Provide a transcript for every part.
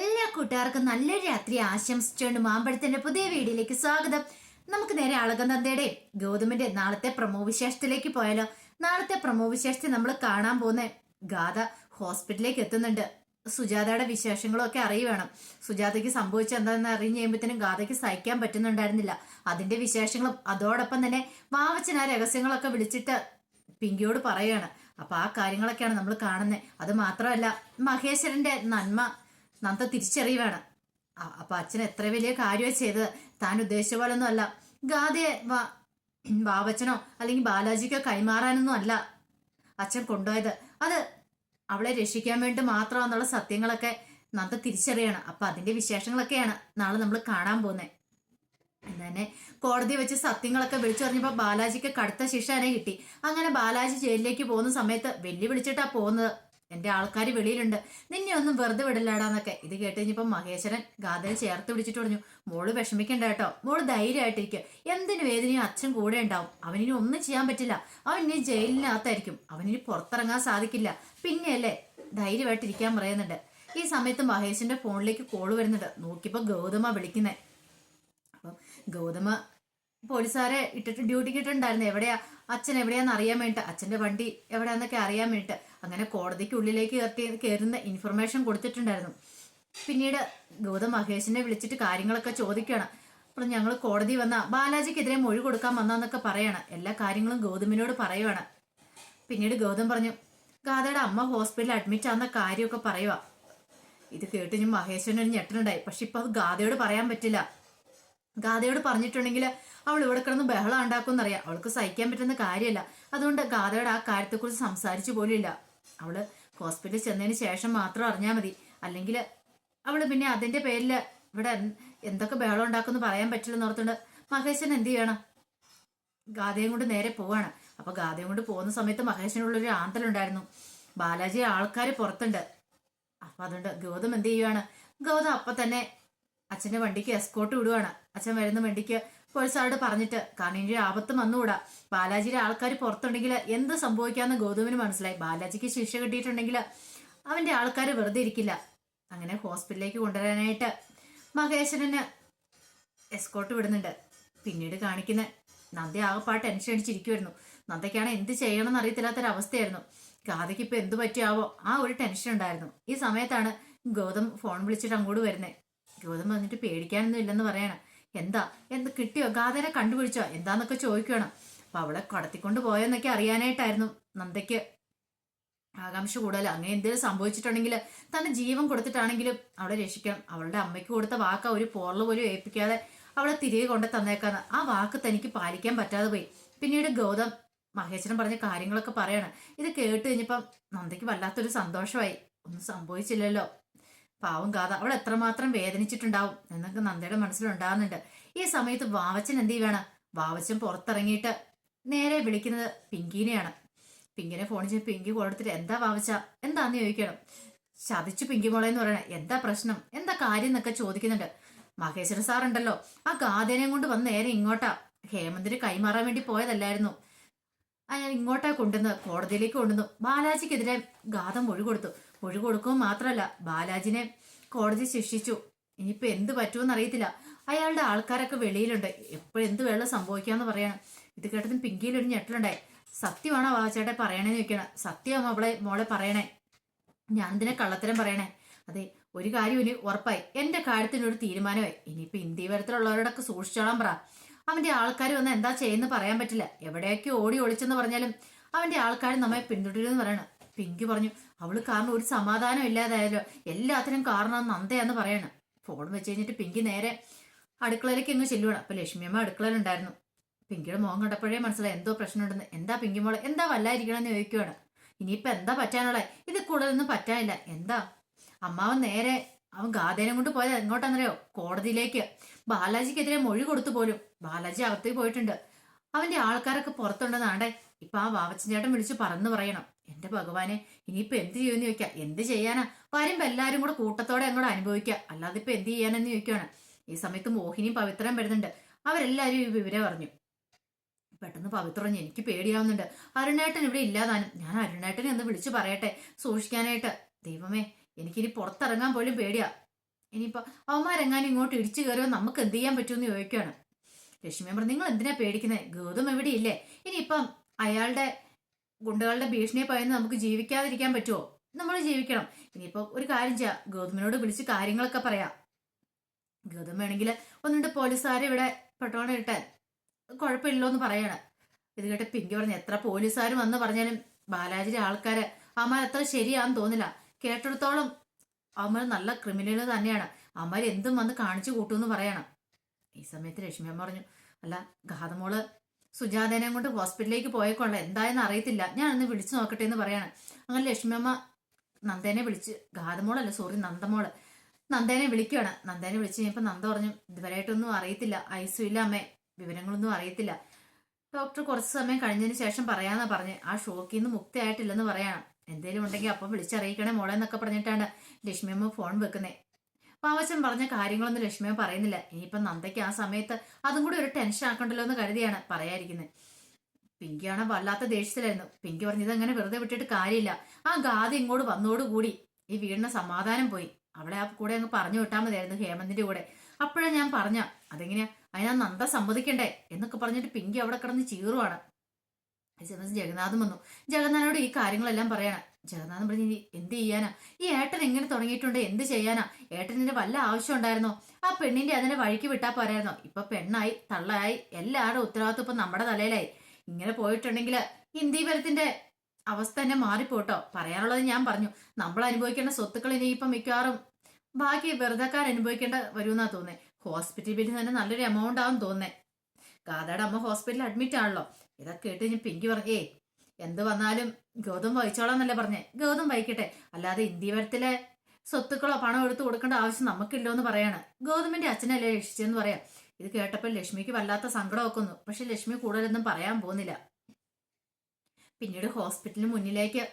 എല്ലാ കൂട്ടുകാർക്കും നല്ലൊരു രാത്രി ആശംസിച്ചുകൊണ്ട് മാമ്പഴത്തിന്റെ പുതിയ വീഡിയോയിലേക്ക് സ്വാഗതം. നമുക്ക് നേരെ അളകനന്ദയുടെ ഗൗതമിന്റെ നാളത്തെ പ്രമോ വിശേഷത്തിലേക്ക് പോയാലോ? നാളത്തെ പ്രമോ വിശേഷത്തിൽ നമ്മൾ കാണാൻ പോകുന്ന ഗാഥ ഹോസ്പിറ്റലിലേക്ക് എത്തുന്നുണ്ട്. സുജാതയുടെ വിശേഷങ്ങളും വിശേഷങ്ങളൊക്കെ അറിയുവേണം. സുജാതയ്ക്ക് സംഭവിച്ച എന്താണെന്ന് അറിഞ്ഞു കഴിയുമ്പോഴത്തേനും ഗാഥയ്ക്ക് സഹിക്കാൻ പറ്റുന്നുണ്ടായിരുന്നില്ല. അതിന്റെ വിശേഷങ്ങളും അതോടൊപ്പം തന്നെ വാവച്ചൻ ആ രഹസ്യങ്ങളൊക്കെ വിളിച്ചിട്ട് പിങ്കിയോട് പറയുകയാണ്. അപ്പൊ ആ കാര്യങ്ങളൊക്കെയാണ് നമ്മൾ കാണുന്നത് അത് മാത്രമല്ല മഹേശ്വരന്റെ നന്മ നന്ദ തിരിച്ചറിയുവാണ്. വേണം അപ്പൊ അച്ഛൻ എത്ര വലിയ കാര്യമാണ് ചെയ്തത്. താൻ ഉദ്ദേശിച്ച പോലൊന്നും അല്ല. ഗാഥയെ വാവച്ചനോ അല്ലെങ്കിൽ ബാലാജിക്കോ കൈമാറാനൊന്നും അല്ല അച്ഛൻ കൊണ്ടുപോയത്. അത് അവളെ രക്ഷിക്കാൻ വേണ്ടി മാത്രമാണെന്നുള്ള സത്യങ്ങളൊക്കെ നന്ദ തിരിച്ചറിയണം. അപ്പൊ അതിന്റെ വിശേഷങ്ങളൊക്കെയാണ് നാളെ നമ്മൾ കാണാൻ പോകുന്നത് തന്നെ കോടതി വെച്ച് സത്യങ്ങളൊക്കെ വിളിച്ചു പറഞ്ഞപ്പോ ബാലാജിക്ക് കടുത്ത ശിക്ഷ തന്നെ കിട്ടി. അങ്ങനെ ബാലാജി ജയിലിലേക്ക് പോകുന്ന സമയത്ത് വെല്ലുവിളിച്ചിട്ടാ പോകുന്നത്. എന്റെ ആൾക്കാർ വെളിയിലുണ്ട്. നിന്നെ ഒന്നും വെറുതെ വിടില്ലാടാന്നൊക്കെ. ഇത് കേട്ട് കഴിഞ്ഞപ്പോ മഹേശ്വരൻ ഗാഥയെ ചേർത്ത് പിടിച്ചിട്ട് പറഞ്ഞു മോൾ വിഷമിക്കണ്ട കേട്ടോ. മോൾ ധൈര്യമായിട്ടിരിക്കുക എന്തിനു വേദനയും അച്ഛൻ കൂടെ ഉണ്ടാവും. അവനിനി ഒന്നും ചെയ്യാൻ പറ്റില്ല. അവൻ ഇനി ജയിലിനകത്തായിരിക്കും. അവനിനി പുറത്തിറങ്ങാൻ സാധിക്കില്ല. പിന്നെയല്ലേ ധൈര്യമായിട്ടിരിക്കാൻ പറയുന്നുണ്ട്. ഈ സമയത്ത് മഹേഷിന്റെ ഫോണിലേക്ക് കോൾ വരുന്നുണ്ട്. നോക്കിയപ്പോ ഗൗതമ വിളിക്കുന്നേ. അപ്പം ഗൗതമ പോലീസുകാരെ ഇട്ടിട്ട് ഡ്യൂട്ടിക്ക് ഇട്ടിട്ടുണ്ടായിരുന്നു. എവിടെയാ? അച്ഛൻ എവിടെയാന്ന് അറിയാൻ വേണ്ടിട്ട്. അച്ഛന്റെ വണ്ടി എവിടെയാന്നൊക്കെ അറിയാൻ വേണ്ടിട്ട്. അങ്ങനെ കോടതിക്ക് ഉള്ളിലേക്ക് കയറ്റി കയറുന്ന ഇൻഫർമേഷൻ കൊടുത്തിട്ടുണ്ടായിരുന്നു. പിന്നീട് ഗൗതം മഹേഷിനെ വിളിച്ചിട്ട് കാര്യങ്ങളൊക്കെ ചോദിക്കുകയാണ്. അപ്പോൾ ഞങ്ങൾ കോടതി വന്ന ബാലാജിക്കെതിരെ മൊഴി കൊടുക്കാൻ വന്നെന്നൊക്കെ പറയാണ്. എല്ലാ കാര്യങ്ങളും ഗൗതമിനോട് പറയുവാണ്. പിന്നീട് ഗൗതം പറഞ്ഞു ഗാഥയുടെ അമ്മ ഹോസ്പിറ്റലിൽ അഡ്മിറ്റ് ആവുന്ന കാര്യമൊക്കെ പറയുക ഇത് കേട്ട് ഞാൻ മഹേശ്വരനൊരു ഞെട്ടനുണ്ടായി പക്ഷെ ഇപ്പൊ അത് ഗാഥയോട് പറയാൻ പറ്റില്ല. ഗാഥയോട് പറഞ്ഞിട്ടുണ്ടെങ്കിൽ അവൾ ഇവിടെ കിടന്ന് ബഹളം ഉണ്ടാക്കുമെന്നറിയാം. അവൾക്ക് സഹിക്കാൻ പറ്റുന്ന കാര്യമല്ല. അതുകൊണ്ട് ഗാഥയോട് ആ കാര്യത്തെക്കുറിച്ച് സംസാരിച്ചു പോലുമില്ല അവൾ ഹോസ്പിറ്റലിൽ ചെന്നതിന് ശേഷം മാത്രം അറിഞ്ഞാൽ മതി. അല്ലെങ്കിൽ അവൾ പിന്നെ അതിന്റെ പേരിൽ ഇവിടെ എന്തൊക്കെ ബഹളം ഉണ്ടാക്കുമെന്ന് പറയാൻ പറ്റില്ലെന്ന് ഓർത്തുണ്ട് മഹേശൻ എന്ത് ചെയ്യണം? ഗാഥയും കൊണ്ട് നേരെ പോവാണ്. അപ്പൊ ഗാഥയും കൊണ്ട് പോകുന്ന സമയത്ത് മഹേശനുള്ളൊരു ആന്തലുണ്ടായിരുന്നു ബാലാജി ആൾക്കാർ പുറത്തുണ്ട്. അപ്പൊ അതുകൊണ്ട് ഗൗതം എന്ത് ചെയ്യുവാണ്? ഗൗതം അപ്പൊ തന്നെ അച്ഛന്റെ വണ്ടിക്ക് എസ്കോട്ട് വിടുവാണ്. അച്ഛൻ വരുന്ന വണ്ടിക്ക് പോലീസുകാരോട് പറഞ്ഞിട്ട് ഒരു ആപത്ത് വന്നുകൂടാ. ബാലാജിയുടെ ആൾക്കാർ പുറത്തുണ്ടെങ്കിൽ എന്ത് സംഭവിക്കാന്ന് ഗൗതമിന് മനസ്സിലായി. ബാലാജിക്ക് ശിക്ഷ കിട്ടിയിട്ടുണ്ടെങ്കിൽ അവന്റെ ആൾക്കാർ വെറുതെ ഇരിക്കില്ല. അങ്ങനെ ഹോസ്പിറ്റലിലേക്ക് കൊണ്ടുവരാനായിട്ട് മഹേശ്വരന് എസ്കോട്ട് വിടുന്നുണ്ട്. പിന്നീട് കാണിക്കുന്ന നന്ദ ആകെപ്പാ ടെൻഷൻ അടിച്ചിരിക്കുമായിരുന്നു നന്ദയ്ക്കാണ് എന്ത് ചെയ്യണമെന്ന് അറിയത്തില്ലാത്തൊരവസ്ഥയായിരുന്നു. ഗാഥയ്ക്ക് ഇപ്പൊ എന്ത് പറ്റിയാവോ ആ ഒരു ടെൻഷൻ ഉണ്ടായിരുന്നു. ഈ സമയത്താണ് ഗൗതം ഫോൺ വിളിച്ചിട്ട് അങ്ങോട്ട് വരുന്നത് ഗൗതം വന്നിട്ട് പേടിക്കാനൊന്നും ഇല്ലെന്ന് പറയണം. എന്താ? എന്ത് കിട്ടിയോ? ഗാഥനെ കണ്ടുപിടിച്ചോ? എന്താന്നൊക്കെ ചോദിക്കണം അപ്പൊ അവളെ കടത്തിക്കൊണ്ട് പോയെന്നൊക്കെ അറിയാനായിട്ടായിരുന്നു നന്ദയ്ക്ക് ആകാംക്ഷ കൂടുതൽ അങ്ങനെ എന്തെങ്കിലും സംഭവിച്ചിട്ടുണ്ടെങ്കിൽ തന്നെ ജീവൻ കൊടുത്തിട്ടാണെങ്കിലും അവളെ രക്ഷിക്കണം. അവളുടെ അമ്മയ്ക്ക് കൊടുത്ത വാക്ക് ഒരു പോറൽ പോലും ഏൽപ്പിക്കാതെ അവളെ തിരികെ കൊണ്ട് തന്നേക്കാന്ന്. ആ വാക്ക് തനിക്ക് പാലിക്കാൻ പറ്റാതെ പോയി. പിന്നീട് ഗൗതം മഹേശ്വരൻ പറഞ്ഞ കാര്യങ്ങളൊക്കെ പറയണം. ഇത് കേട്ട് കഴിഞ്ഞപ്പം നന്ദയ്ക്ക് വല്ലാത്തൊരു സന്തോഷമായി. ഒന്നും സംഭവിച്ചില്ലല്ലോ. പാവം ഗാഥ അവൾ എത്രമാത്രം വേദനിച്ചിട്ടുണ്ടാവും എന്നൊക്കെ നന്ദയുടെ മനസ്സിലുണ്ടാകുന്നുണ്ട് ഈ സമയത്ത് വാവച്ചൻ എന്ത് ചെയ്യുകയാണ് വാവച്ചൻ പുറത്തിറങ്ങിയിട്ട് നേരെ വിളിക്കുന്നത് പിങ്കിനെയാണ്. പിങ്കിനെ ഫോൺ ചെയ്ത് പിങ്കി കൊടുത്തിട്ട് എന്താ വാവച്ച? എന്താന്ന് ചോദിക്കണം? ചതിച്ചു പിങ്കി മോളെ എന്ന് പറയണേ. എന്താ പ്രശ്നം? എന്താ കാര്യം എന്നൊക്കെ ചോദിക്കുന്നുണ്ട്. മഹേശ്വര സാർ ഉണ്ടല്ലോ. ആ ഗാഥേനെയും കൊണ്ട് വന്ന് നേരെ ഇങ്ങോട്ടാ. ഹേമന്തിന് കൈമാറാൻ വേണ്ടി പോയതല്ലായിരുന്നു. അയാൾ ഇങ്ങോട്ടാ കൊണ്ടുവന്ന് കോടതിയിലേക്ക് കൊണ്ടുവന്നു. ബാലാജിക്കെതിരെ ഗാഥ മൊഴി കൊടുത്തു. മൊഴി കൊടുക്കുമോ മാത്രമല്ല ബാലാജിനെ കോടതി ശിക്ഷിച്ചു. ഇനിയിപ്പോ എന്ത് പറ്റുമെന്ന് അറിയത്തില്ല. അയാളുടെ ആൾക്കാരൊക്കെ വെളിയിലുണ്ട്. എപ്പോഴെന്ത് വെള്ളം സംഭവിക്കാന്ന് പറയണം. ഇത് കേട്ടതും പിങ്കിയിൽ ഒരു ഞെട്ടലുണ്ടായി. സത്യമാണോ വാവച്ചേട്ടെ പറയണേന്ന് ചോദിക്കണം. സത്യമാണോ അവളെ മോളെ പറയണേ? ഞാൻ ഇതിനെ കള്ളത്തരം പറയണേ? അതെ ഒരു കാര്യം ഇനി ഉറപ്പായി. എന്റെ കാര്യത്തിനൊരു തീരുമാനമായി. ഇനിയിപ്പോ ഇന്ത്യ വരത്തിലുള്ളവരോടൊക്കെ സൂക്ഷിച്ചോളാം പറ. അവന്റെ ആൾക്കാർ വന്ന് എന്താ ചെയ്യുന്ന പറയാൻ പറ്റില്ല. എവിടെയൊക്കെ ഓടി ഒളിച്ചെന്ന് പറഞ്ഞാലും അവന്റെ ആൾക്കാർ നമ്മെ പിന്തുടരുമെന്ന് പറയണം. പിങ്കി പറഞ്ഞു അവൾ കാരണം ഒരു സമാധാനം ഇല്ലാതായാലോ എല്ലാത്തിനും കാരണം നന്ദയാന്ന് പറയണം. ഫോൺ വെച്ച് കഴിഞ്ഞിട്ട് പിങ്കി നേരെ അടുക്കളയിലേക്ക് ഇങ്ങ് ചെല്ലുവാണ്. അപ്പൊ ലക്ഷ്മിയമ്മ അടുക്കളയിലുണ്ടായിരുന്നു. പിങ്കിയുടെ മോഹം കണ്ടപ്പോഴേ മനസ്സിലായി എന്തോ പ്രശ്നമുണ്ടെന്ന്. എന്താ പിങ്കി മോളെ? എന്താ വല്ലായിരിക്കണമെന്ന് ചോദിക്കുവാണ്. ഇനിയിപ്പോ എന്താ പറ്റാനുള്ള? ഇത് കൂടുതലൊന്നും പറ്റാനില്ല. എന്താ? അമ്മാവൻ നേരെ അവൻ ഗാദേനം കൊണ്ട് പോയത് എങ്ങോട്ടാന്നറിയോ? കോടതിയിലേക്ക്. ബാലാജിക്കെതിരെ മൊഴി കൊടുത്തു പോലും. ബാലാജി അകത്തേക്ക് പോയിട്ടുണ്ട്. അവന്റെ ആൾക്കാരൊക്കെ പുറത്തുണ്ടെന്നാണ്ടേ. ഇപ്പൊ ആ വാവച്ചൻ ചേട്ടൻ വിളിച്ച് പറന്ന് പറയണം. എന്റെ ഭഗവാനെ ഇനിയിപ്പൊ എന്ത് ചെയ്യുമെന്ന് ചോദിക്കാം. എന്ത് ചെയ്യാനാ? വരുമ്പോ എല്ലാരും കൂടെ കൂട്ടത്തോടെ അങ്ങോട്ട് അനുഭവിക്കുക അല്ലാതെ ഇപ്പൊ എന്ത് ചെയ്യാനെന്ന് ചോദിക്കുവാണ്. ഈ സമയത്ത് മോഹിനിയും പവിത്രം വരുന്നുണ്ട്. അവരെല്ലാരും ഈ വിവരം പറഞ്ഞു പെട്ടെന്ന് പവിത്രം എനിക്ക് പേടിയാവുന്നുണ്ട്. അരുണേട്ടൻ ഇവിടെ ഇല്ലാതാനും. ഞാൻ അരുണേട്ടനെ ഒന്ന് വിളിച്ചു പറയട്ടെ സൂക്ഷിക്കാനായിട്ട്. ദൈവമേ എനിക്കിനി പുറത്തിറങ്ങാൻ പോലും പേടിയാ. ഇനിയിപ്പോ അവന്മാരെങ്ങാനും ഇങ്ങോട്ട് ഇടിച്ചു കയറുമോ നമുക്ക് എന്ത് ചെയ്യാൻ പറ്റുമെന്ന് ചോദിക്കുകയാണ് ലക്ഷ്മി പറഞ്ഞു നിങ്ങൾ എന്തിനാ പേടിക്കുന്നത് ഗൗതം എവിടെയില്ലേ? ഇനിയിപ്പം അയാളുടെ ഗുണ്ടകളുടെ ഭീഷണിയെ പറയുന്നത് നമുക്ക് ജീവിക്കാതിരിക്കാൻ പറ്റുമോ നമ്മൾ ജീവിക്കണം. ഇനിയിപ്പോ ഒരു കാര്യം ചെയ്യാം. ഗൗതമിനോട് വിളിച്ച് കാര്യങ്ങളൊക്കെ പറയാം. ഗൗതം വേണമെങ്കിൽ ഒന്നുണ്ട് പോലീസുകാരെ ഇവിടെ പെട്ടോണം ഇട്ടാൽ കുഴപ്പമില്ലോ എന്ന് പറയാണ്. ഇത് കേട്ട് പിങ്കി പറഞ്ഞു എത്ര പോലീസുകാർ വന്ന് പറഞ്ഞാലും ബാലാജിയിലെ ആൾക്കാര് അമ്മാർ അത്ര ശരിയാന്ന് തോന്നില്ല. കേട്ടിടത്തോളം അമ്മ നല്ല ക്രിമിനൽ തന്നെയാണ്. അമ്മ എന്തും വന്ന് കാണിച്ചു കൂട്ടുമെന്ന് പറയണം. ഈ സമയത്ത് ലക്ഷ്മി പറഞ്ഞു അല്ല ഗാതമോൾ സുജാതേനെ കൊണ്ട് ഹോസ്പിറ്റലിലേക്ക് പോയേക്കൊള്ള എന്തായെന്ന് അറിയത്തില്ല. ഞാൻ ഒന്ന് വിളിച്ചു നോക്കട്ടെ എന്ന് പറയാണ്. അങ്ങനെ ലക്ഷ്മിയമ്മ നന്ദേനെ വിളിച്ച് ഗാതമോളല്ല സോറി നന്ദമോൾ. നന്ദേനെ വിളിക്കുകയാണ് നന്ദേനെ വിളിച്ച് കഴിഞ്ഞപ്പോൾ നന്ദ പറഞ്ഞു ഇതുവരെയായിട്ടൊന്നും അറിയത്തില്ല. ഐസു ഇല്ല അമ്മേ. വിവരങ്ങളൊന്നും അറിയത്തില്ല. ഡോക്ടർ കുറച്ച് സമയം കഴിഞ്ഞതിന് ശേഷം പറയാന്നാ പറഞ്ഞ് ആ ഷോക്കിൽ നിന്ന് മുക്തി ആയിട്ടില്ലെന്ന് പറയണം. എന്തേലും ഉണ്ടെങ്കിൽ അപ്പം വിളിച്ചറിയിക്കണേ മോളെ എന്നൊക്കെ പറഞ്ഞിട്ടാണ് ലക്ഷ്മിയമ്മ ഫോൺ വെക്കുന്നത് പാവച്ചൻ പറഞ്ഞ കാര്യങ്ങളൊന്നും ലക്ഷ്മിയമ്മ പറയുന്നില്ല. ഇനിയിപ്പം നന്ദയ്ക്ക് ആ സമയത്ത് അതും കൂടി ഒരു ടെൻഷൻ ആക്കണ്ടല്ലോ എന്ന് കരുതിയാണ് പറയാതിരിക്കുന്നത് പിങ്കിയാണ് വല്ലാത്ത ദേഷ്യത്തിലായിരുന്നു. പിങ്കി പറഞ്ഞു അങ്ങനെ വെറുതെ വിട്ടിട്ട് കാര്യമില്ല. ആ ഗാഥ ഇങ്ങോട്ട് വന്നോടുകൂടി ഈ വീടിന് സമാധാനം പോയി. അവളെ ആ കൂടെ അങ്ങ് പറഞ്ഞു വിട്ടാൽ മതിയായിരുന്നു ഹേമന്തിന്റെ കൂടെ. അപ്പോഴാ ഞാൻ പറഞ്ഞ അതെങ്ങനെയാ? അതിനാ നന്ദ സമ്മതിക്കണ്ടേ? എന്നൊക്കെ പറഞ്ഞിട്ട് പിങ്കി അവിടെ കിടന്ന് ചീറുവാണ്. ജഗന്നാഥൻ വന്നു. ജഗന്നാഥനോട് ഈ കാര്യങ്ങളെല്ലാം പറയണം. ജഗന്നാഥൻ പറഞ്ഞു "ഇനി എന്ത് ചെയ്യാനാ? ഈ ഏട്ടൻ എങ്ങനെ തുടങ്ങിയിട്ടുണ്ട്? എന്ത് ചെയ്യാനാ? ഏട്ടനിന്റെ വല്ല ആവശ്യം ഉണ്ടായിരുന്നോ? ആ പെണ്ണിന്റെ അതിനെ വഴിക്ക് വിട്ടാ പോരായിരുന്നോ? ഇപ്പൊ പെണ്ണായി തള്ളയായി എല്ലാവരുടെ ഉത്തരവാദിത്വം ഇപ്പൊ നമ്മുടെ തലയിലായി. ഇങ്ങനെ പോയിട്ടുണ്ടെങ്കിൽ ഇന്ദീപരത്തിന്റെ അവസ്ഥ തന്നെ മാറിപ്പോട്ടോ? പറയാനുള്ളത് ഞാൻ പറഞ്ഞു. നമ്മൾ അനുഭവിക്കേണ്ട സ്വത്തുക്കൾ ഇനിയിപ്പം മിക്കവാറും ബാക്കി വെറുതെക്കാർ അനുഭവിക്കേണ്ട വരുമെന്നാ തോന്നേ ഹോസ്പിറ്റൽ ബില്ല് തന്നെ നല്ലൊരു എമൗണ്ട് ആവും തോന്നേ ഗാഥയുടെ അമ്മ ഹോസ്പിറ്റലിൽ അഡ്മിറ്റ് ആണല്ലോ. ഇതൊക്കെ കേട്ട് ഞാൻ പിങ്കി പറഞ്ഞേ എന്ത് വന്നാലും ഗൗതം വഹിച്ചോളാന്നല്ലേ പറഞ്ഞേ. ഗൗതം വഹിക്കട്ടെ. അല്ലാതെ ഇന്ത്യവരത്തിലെ സ്വത്തുക്കളോ പണം എടുത്തു കൊടുക്കേണ്ട ആവശ്യം നമുക്കില്ലോ എന്ന് പറയാണ്. ഗൗതമിന്റെ അച്ഛനല്ലേ രക്ഷിച്ചെന്ന് പറയാം. ഇത് കേട്ടപ്പോൾ ലക്ഷ്മിക്ക് വല്ലാത്ത സങ്കടമൊക്കെ ഒന്നു പക്ഷെ ലക്ഷ്മി കൂടുതലൊന്നും പറയാൻ പോകുന്നില്ല. പിന്നീട് ഹോസ്പിറ്റലിന് മുന്നിലേക്ക്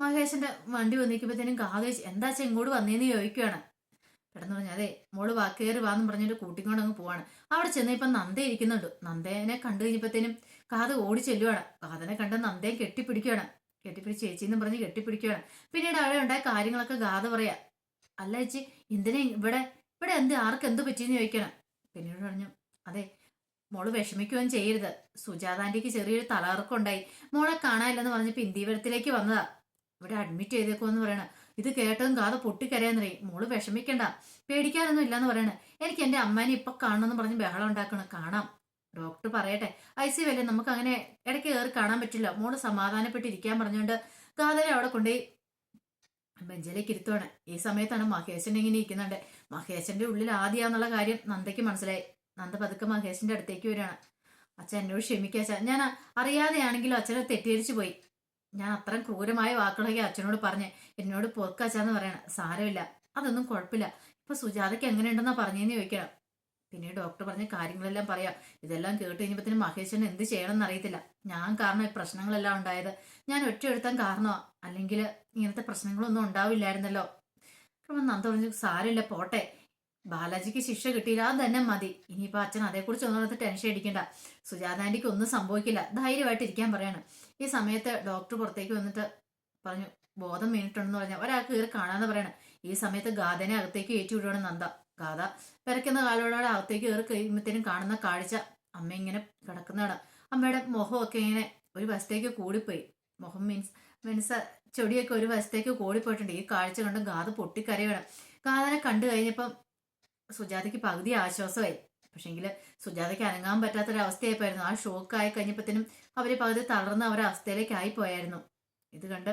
മഹേഷിന്റെ വണ്ടി വന്നിരിക്കുമ്പോഴത്തേനും കാതേശ് എന്താ ഇങ്ങോട്ട് വന്നേന്ന് ചോദിക്കുകയാണ് പെട്ടെന്ന് പറഞ്ഞു അതെ മോൾ വാക്കേറി വാന്ന് പറഞ്ഞിട്ട് കൂട്ടിക്കൊണ്ട് അങ്ങ് പോവാണ്. അവിടെ ചെന്ന് ഇപ്പം നന്ദ ഇരിക്കുന്നുണ്ട്. നന്ദേനെ കണ്ടു കഴിഞ്ഞപ്പോഴത്തേനും കാത് ഓടി ചെല്ലുവാണ്. കാതനെ കണ്ട് നന്ദേ കെട്ടിപ്പിടിക്കുകയാണ് കെട്ടിപ്പിടിച്ച് ചേച്ചി എന്നും പറഞ്ഞ് കെട്ടിപ്പിടിക്കുകയാണ് പിന്നീട് അവിടെ ഉണ്ടായ കാര്യങ്ങളൊക്കെ ഗാഥ പറയാ. അല്ല ചേച്ചി എന്തിനെ ഇവിടെ? ഇവിടെ എന്ത് ആർക്ക് എന്ത് പറ്റിയെന്ന് ചോദിക്കണം. പിന്നീട് പറഞ്ഞു അതെ മോൾ വിഷമിക്കുകയും ചെയ്യരുത്. സുജാതാന്റിക്ക് ചെറിയൊരു തളർക്കുണ്ടായി മോളെ കാണാനില്ലെന്ന് പറഞ്ഞപ്പോൾ ഇന്ത്യവരത്തിലേക്ക് വന്നതാ. ഇവിടെ അഡ്മിറ്റ് ചെയ്തേക്കുമെന്ന് പറയണ. ഇത് കേട്ടതും കാത പൊട്ടിക്കരയാന്നറിയും മോൾ വിഷമിക്കണ്ട. പേടിക്കാനൊന്നും ഇല്ലെന്ന് പറയണ. എനിക്ക് എന്റെ അമ്മേനെ ഇപ്പൊ കാണണമെന്ന് പറഞ്ഞ് ബഹളം ഉണ്ടാക്കണം. കാണാം. ഡോക്ടർ പറയട്ടെ ഐ സി വല്ലേ നമുക്ക് അങ്ങനെ ഇടയ്ക്ക് കയറി കാണാൻ പറ്റില്ല. മോൾ സമാധാനപ്പെട്ടിരിക്കാൻ പറഞ്ഞുകൊണ്ട് ഗാദരെ അവിടെ കൊണ്ടുപോയി ബെഞ്ചിലേക്ക് ഇരുത്തുവാണ്. ഈ സമയത്താണ് മഹേശൻ ഇങ്ങനെ ഇരിക്കുന്നുണ്ട്. മഹേശന്റെ ഉള്ളിൽ ആദ്യാന്നുള്ള കാര്യം നന്ദയ്ക്ക് മനസ്സിലായി. നന്ദ പതുക്കെ മഹേഷന്റെ അടുത്തേക്ക് വരികയാണ്. അച്ഛൻ എന്നോട് ക്ഷമിക്കുക അച്ഛൻ ഞാൻ അറിയാതെയാണെങ്കിലും അച്ഛനെ തെറ്റിദ്ധരിച്ചു പോയി. ഞാൻ അത്രയും ക്രൂരമായ വാക്കുകളൊക്കെ അച്ഛനോട് പറഞ്ഞ് എന്നോട് പൊറുക്കച്ചാന്ന് പറയണം. സാരമില്ല. അതൊന്നും കുഴപ്പമില്ല. ഇപ്പൊ സുജാതയ്ക്ക് എങ്ങനെയുണ്ടെന്നാ പറഞ്ഞെന്ന് ചോദിക്കണം പിന്നെ ഡോക്ടർ പറഞ്ഞ കാര്യങ്ങളെല്ലാം പറയാം. ഇതെല്ലാം കേട്ട് കഴിഞ്ഞപ്പത്തിന് മഹേശൻ എന്ത് ചെയ്യണമെന്ന് അറിയത്തില്ല. ഞാൻ കാരണം ഈ പ്രശ്നങ്ങളെല്ലാം ഉണ്ടായത്. ഞാൻ ഒറ്റ കാരണമാ. അല്ലെങ്കിൽ ഇങ്ങനത്തെ പ്രശ്നങ്ങളൊന്നും ഉണ്ടാവില്ലായിരുന്നല്ലോ. അപ്പം നന്ദ പറഞ്ഞു സാരമില്ല പോട്ടെ. ബാലാജിക്ക് ശിക്ഷ കിട്ടിയില്ല. അത് തന്നെ മതി. ഇനിയിപ്പോ അച്ഛൻ അതേക്കുറിച്ച് ഒന്നും ടെൻഷൻ അടിക്കണ്ട. സുജാതാന്റിക്ക് ഒന്നും സംഭവിക്കില്ല. ധൈര്യമായിട്ട് ഇരിക്കാൻ പറയാണ്. ഈ സമയത്ത് ഡോക്ടർ പുറത്തേക്ക് വന്നിട്ട് പറഞ്ഞു ബോധം വീണിട്ടുണ്ടെന്ന് പറഞ്ഞാൽ ഒരാൾക്ക് കയറി കാണാന്ന് പറയണം. ഈ സമയത്ത് ഗാഥനെ അകത്തേക്ക് ഏറ്റുവിടുവാണ് നന്ദ. ഗാഥ പിറക്കുന്ന കാലോടെ അകത്തേക്ക് കയറി കഴിയുമ്പോഴത്തേനും കാണുന്ന കാഴ്ച. അമ്മ ഇങ്ങനെ കിടക്കുന്നതാണ് അമ്മയുടെ മുഖമൊക്കെ ഇങ്ങനെ ഒരു വശത്തേക്ക് കൂടിപ്പോയി. മുഖം മീൻസ് മീൻസ് ചെടിയൊക്കെ ഒരു വശത്തേക്ക് കൂടിപ്പോയിട്ടുണ്ട്. ഈ കാഴ്ച കണ്ട് ഗാഥ പൊട്ടിക്കരയണം. ഗാഥനെ കണ്ടു കഴിഞ്ഞപ്പം സുജാതയ്ക്ക് പകുതി ആശ്വാസമായി. പക്ഷെങ്കിൽ സുജാതയ്ക്ക് അനങ്ങാൻ പറ്റാത്തൊരവസ്ഥയായിപ്പോയിരുന്നു. ആ ഷോക്ക് ആയി കഴിഞ്ഞപ്പോഴത്തേനും അവർ പകുതി തളർന്ന ഒരവസ്ഥയിലേക്ക് ആയിപ്പോയായിരുന്നു ഇത് കണ്ട്